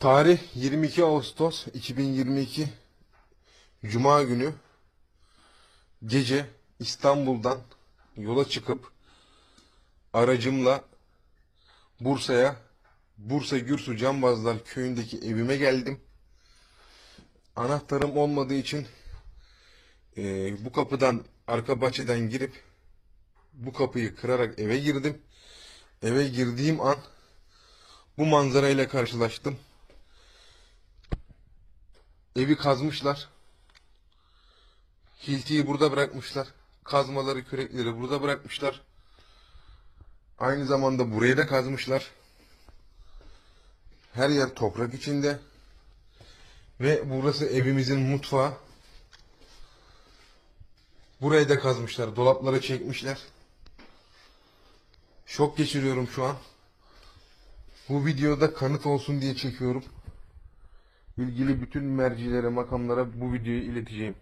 Tarih 22 Ağustos 2022 Cuma günü gece İstanbul'dan yola çıkıp aracımla Bursa'ya Bursa Gürsu Cambazlar köyündeki evime geldim. Anahtarım olmadığı için eee, bu kapıdan arka bahçeden girip bu kapıyı kırarak eve girdim. Eve girdiğim an bu manzarayla karşılaştım. Evi kazmışlar. Hiltiyi burada bırakmışlar. Kazmaları, kürekleri burada bırakmışlar. Aynı zamanda burayı da kazmışlar. Her yer toprak içinde. Ve burası evimizin mutfağı. Burayı da kazmışlar. Dolapları çekmişler. Şok geçiriyorum şu an. Bu videoda kanıt olsun diye çekiyorum. İlgili bütün mercilere, makamlara bu videoyu ileteceğim.